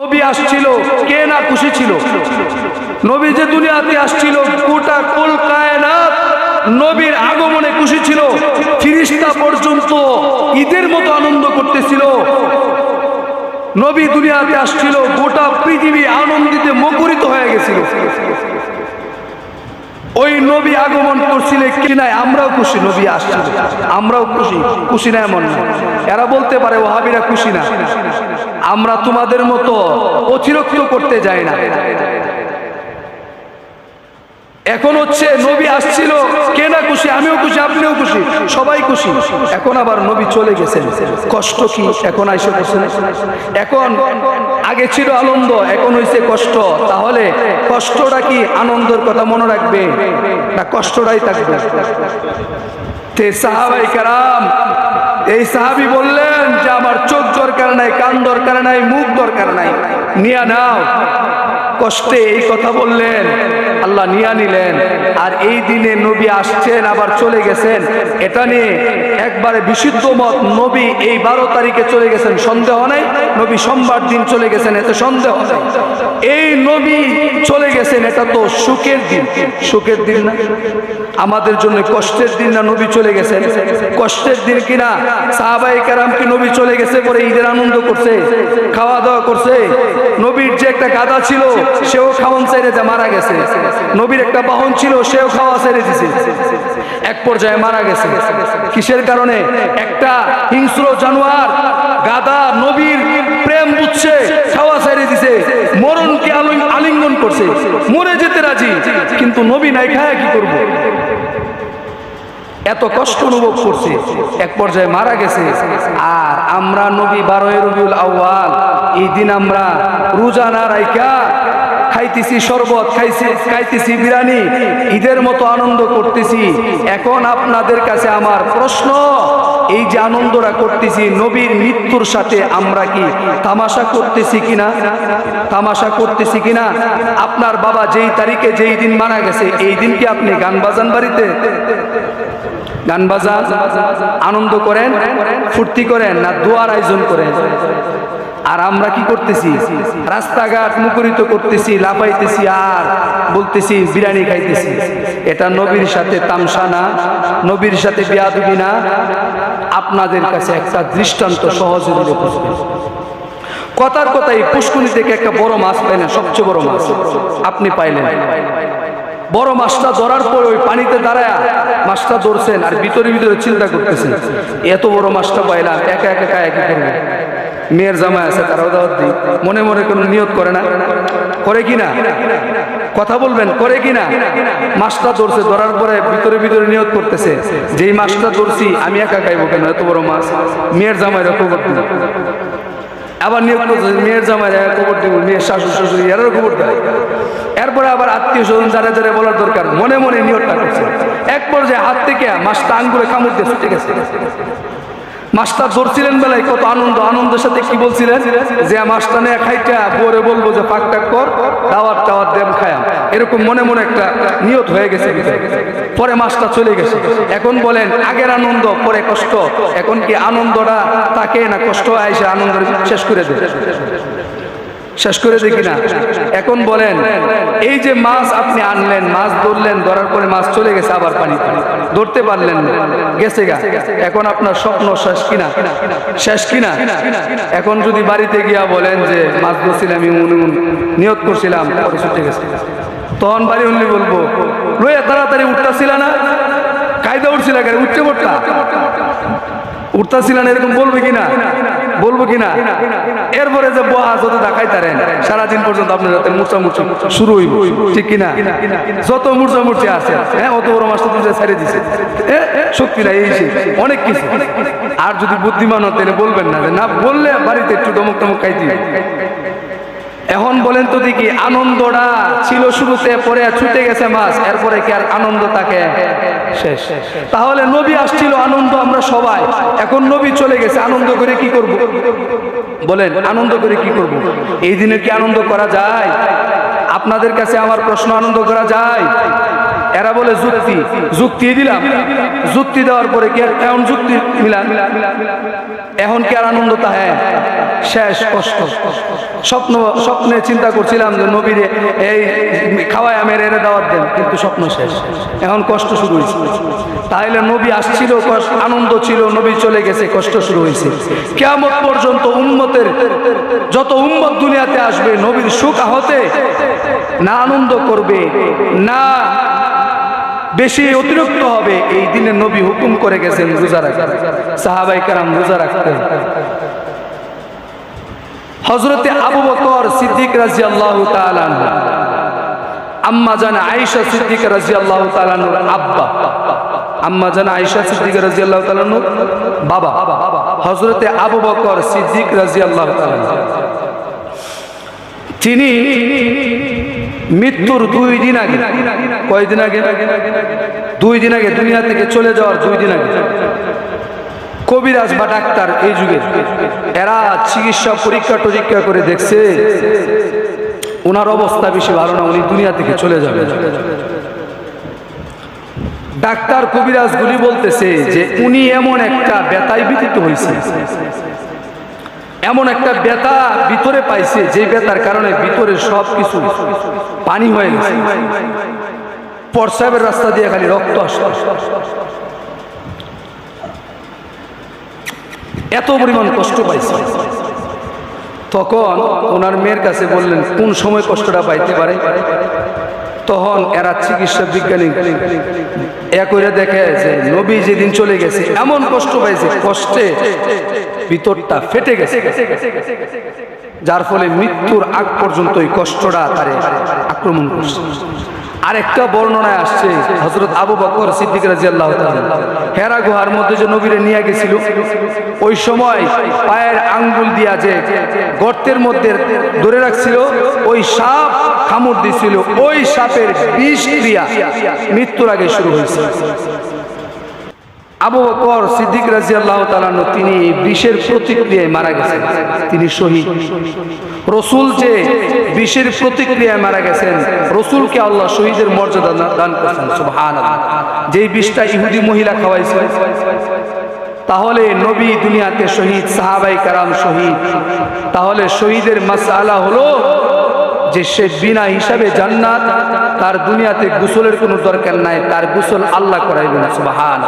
নবী আসছিল, কে না খুশি ছিল? নবী যে দুনিয়াতে আসছিল, গোটা কুল কায়নাত নবীর আগমনে খুশি ছিল। ফিরিস্তা পর্যন্ত ঈদের মতো আনন্দ করতেছিল। নবী দুনিয়াতে আসছিল, গোটা পৃথিবী আনন্দিতে মুখরিত হয়ে গেছিল। ওই নবী আগমন করছিলে কি নাই? আমরাও খুশি, নবী আসছিল। আমরাও খুশি খুশি না এমন এরা বলতে পারে, ওহাবিরা খুশি না। আমরা তোমাদের মতো অতিরিক্ত করতে যাই না। এখন হচ্ছে নবী আসছিল, কে না খুশি? আমিও খুশি, আপনিও খুশি, সবাই খুশি। এখন আবার নবী চলে গেছেন। কষ্ট কি? এখন আইসে বসেন। এখন আগে ছিল আনন্দ, এখন হয়েছে কষ্ট। তাহলে কষ্টটা কি আনন্দের কথা মনে রাখবে? না কষ্টটাই থাকবে? তে সাহাবাই কারাম, এই সাহাবি বললেন কান দরকার নাই মুখ দরকার নাই। নিয়া নাও। কষ্টে এই কথা বললেন। আল্লাহ নিয়া নিলেন। আর এই দিনে নবী আসছেন, আবার চলে গেছেন। এটা নিয়ে একবারে বিশুদ্ধ মত, নবী এই বারো তারিখে চলে গেছেন, সন্দেহ নাই। নবী সোমবার দিন চলে গেছেন, এতে সন্দেহ নাই। এই নবী চলে গেছেন, এটা তো সুখের দিন। সুখের দিন না? আমাদের জন্য কষ্টের দিন না নবী চলে গেছেন? কষ্টের দিন কিনা সাহাবাই কারাম কি নবী চলে গেছে পরে ঈদের আনন্দ করছে? খাওয়া দাওয়া করছে? নবীর যে একটা গাদা ছিল, সেও খাওয়ান ছেড়ে যে মারা গেছে। নবীর একটা বাহন ছিল, সেও খাওয়া ছেড়ে দিছে। এক পর্যায়ে মারা গেছে। কিসের কারণে? একটা হিংস্র জানোয়ার, গাদা নবীর প্রেম বুঝছে, খাওয়া ছেড়ে দিছে। মরণকে আলিং- আলিঙ্গন করছে। মরে যেতে রাজি, কিন্তু নবী নাই, খায় কি করব? এত কষ্ট অনুভব করছে। এক পর্যায়ে মারা গেছে। আর আমরা নবী বারোই রবিউল আউয়াল, এই দিন আমরা রোজা না রাইকা খাইতেছি শরবত, খাইছি খাইতেছি বিরিয়ানি, ঈদের মতো আনন্দ করতেছি। এখন আপনাদের কাছে আমার প্রশ্ন এই যে আনন্দরা করতেছি, নবীর মৃত্যুর সাথে আমরা কি তামাশা করতেছি কিনা? তামাশা করতেছি কিনা? আপনার বাবা যেই তারিখে যেই দিন মারা গেছে, এই দিন কি আপনি গান বাজান বাড়িতে? গান বাজান, আনন্দ করেন, ফুর্তি করেন না দোয়ার আয়োজন করেন? আর আমরা কি করতেছি? রাস্তাঘাট মুখরিত করতেছি, লাফাইতেছি আর বলতেছি বিরিয়ানি খাইতেছি। এটা নবীর সাথে তামসা না, নবীর সাথে বিয়াদবি না। আপনাদের কাছে একটা দৃষ্টান্ত সহজে দিলে কথার কথাই পুষ্কুনি থেকে একটা বড় মাছ পাইলেন সবচেয়ে বড় মাছ। আপনি পাইলেন। বড় মাছটা ধরার পর ওই পানিতে দাঁড়ায় মাছটা ধরছেন আর ভিতরে ভিতরে চিন্তা করতেছেন, এত বড় মাছটা পাইলাম, একা একা একা মেয়ের জামাই আছে, তারাও দাওয়াত দিই। মনে মনে কোনো নিয়ত করে না। করে কি না? কথা বলবেন, করে কি না? মাছটা ধরছে, ধরার পরে ভিতরে ভিতরে নিয়ত করতেছে। যেই মাছটা ধরছি, আমি একা খাইবো কেন? এত বড় মাছ। মেয়ের জামাই খবর দিব আবার নিয়োগ করতেছে মেয়ের জামাই খবর দিব মেয়ের শাশুড় শ্বশুর, এরাও খবর দেয় এরপরে আবার আত্মীয় স্বজন যারা যারা বলার দরকার, মনে মনে নিয়োগটা করছে। এক পর্যায়ে হাত থেকে মাছটা আঙ্গুলে কামড় দিয়ে ছুটে গেছে মাছটা ধরছিলেন বেলায়, কত আনন্দ, আনন্দের সাথে কি বলছিলেন? যে মাছটা নিয়ে খাইটা, পরে বলব যে পাক টাক কর, দাওয়াত টাওয়াত দেন খায়াম। এরকম মনে মনে একটা নিয়ত হয়ে গেছে। পরে মাস্টার চলে গেছে। এখন বলেন, আগের আনন্দ, পরে কষ্ট। এখন কি আনন্দটা তাকে না কষ্ট আইসে আনন্দ শেষ করে দেয় শেষ করে দেখি না এখন বলেন এই যে মাছ আপনি আনলেন মাছ ধরলেন ধরার পরে মাছ চলে গেছে আবার পানি। ধরতে পারলেন গেছে গা। এখন আপনার স্বপ্ন শেষ কিনা? শেষ কিনা? এখন যদি বাড়িতে গিয়া বলেন যে মাছ ধরছিলাম আমি মনে নিয়ত করছিলাম ছুটে গেছে। তখন বাড়ি উনলি বলব লইয়া তাড়াতাড়ি উঠতেছিল না? কায়দা উঠছিল উঠতে পড়তা উঠতেছিল না এরকম বলবে কিনা? বলব কিনা? এরপরে যে বহা যত দেখাই তারেন সারাদিন পর্যন্ত আপনার যাতে মূর্চা মূর্চা শুরু হইব। ঠিক কিনা? যত মূর্চা মূর্চি আছে হ্যাঁ অত বড় মাস্টার তুমি ছেড়ে দিছে। শক্তি নাই, এই অনেক কিছু। আর যদি বুদ্ধিমান তাহলে বলবেন না না, বললে বাড়িতে একটু দমক টমক খাইতে এখন বলেন তো দেখি, আনন্দটা ছিল শুরুতে, পরে ছুটে গেছে মাছ, এরপরে কি আর আনন্দ তাকে শেষ। তাহলে নবী আসছিল, আনন্দ আমরা সবাই। এখন নবী চলে গেছে, আনন্দ করে কি করব? বলেন, আনন্দ করে কি করব? এই দিনে কি আনন্দ করা যায়? আপনাদের কাছে আমার প্রশ্ন, আনন্দ করা যায়? এরা বলে, যুক্তি। যুক্তি দিলাম। যুক্তি দেওয়ার পরে কি আর কেমন যুক্তি মিলান এখন কি আর আনন্দ তা? হ্যাঁ শেষ, কষ্ট। স্বপ্ন, স্বপ্নে চিন্তা করছিলাম যে নবীরে এই খাওয়ায় আমের এরে দাওয়াত দেন কিন্তু স্বপ্ন শেষ। এখন কষ্ট শুরু হয়েছে। তাহলে নবী আসছিল আনন্দ ছিল, নবী চলে গেছে, কষ্ট শুরু হয়েছে। কেমন পর্যন্ত উম্মতের যত উম্মত দুনিয়াতে আসবে, নবীর সুখ হতে না আনন্দ করবে, না বেশি অতিরিক্ত হবে। এই দিনে নবী হুকুম করে গেছেন রোজা রাখতে। সাহাবাই কারাম রোজা রাখতেন। হজরতে আবু বকর সিদ্দিক রাজি আল্লাহ আম্মা জান আয়েশা সিদ্দিক রাজি আল্লাহ আব্বা, আম্মা জান আয়েশা সিদ্দিক রাজি আল্লাহ বাবা হজরতে আবু বকর সিদ্দিক রাজি আল্লাহ তিনি মৃত্যুর দুই দিন আগে। কয়দিন আগে? দুই দিন আগে দুনিয়া থেকে চলে যাওয়ার দুই দিন আগে। কবিরাজ বা ডাক্তার এই যুগে, এরা চিকিৎসা, পরীক্ষা, টরীক্ষা করে দেখছে, ওনার অবস্থা বেশি ভালো না, উনি দুনিয়া থেকে চলে যাবে। ডাক্তার কবিরাজ গুলি বলতেছে যে, উনি এমন একটা ব্যথায় বিদিত হয়েছে। এমন একটা ব্যথা ভিতরে পাইছে, যে ব্যথার কারণে ভিতরে সব কিছু পানি হয়ে গেছে। পরসাবের রাস্তা দিয়ে খালি রক্ত আসতো এত পরিমাণ কষ্ট পাইছে। তখন ওনার মেয়ের কাছে বললেন, কোন সময় কষ্টটা পাইতে পারে? তখন এরা চিকিৎসা বিজ্ঞানী এ করে দেখে যে নবী যেদিন চলে গেছে, এমন কষ্ট পাইছে, কষ্টে ভিতরটা ফেটে গেছে। যার ফলে মৃত্যুর আগ পর্যন্ত এই কষ্টটা তারে আক্রমণ করছে। আরেকটা বর্ণনায় আসছে হজরত আবু বকর সিদ্দিক রাজিয়াল্লাহ হেরা গুহার মধ্যে যে নবীরে নিয়ে গেছিল, ওই সময় পায়ের আঙ্গুল দিয়া যে গর্তের মধ্যে ধরে রাখছিল, ওই সাপ কামড় দিছিল, ওই সাপের বিষ ক্রিয়া মৃত্যুর আগে শুরু হয়েছে। আবু বকর সিদ্দিক রাজি আল্লাহ তালানো তিনি বিষের প্রতিক্রিয়ায় মারা গেছেন। তিনি শহীদ। রসুল যে বিষের প্রতিক্রিয়ায় মারা গেছেন, রসুলকে আল্লাহ শহীদের মর্যাদা দান করেছেন। সুবহান যেই বিষটা ইহুদি মহিলা খাওয়াইছে তাহলে নবী দুনিয়াতে শহীদ, সাহাবাই কারাম শহীদ। তাহলে শহীদের মাসালা হলো যে সে বিনা হিসাবে জান্নাত, তার দুনিয়াতে গুসলের কোনো দরকার নাই, তার গোসল আল্লাহ করাইবেন। সুবহান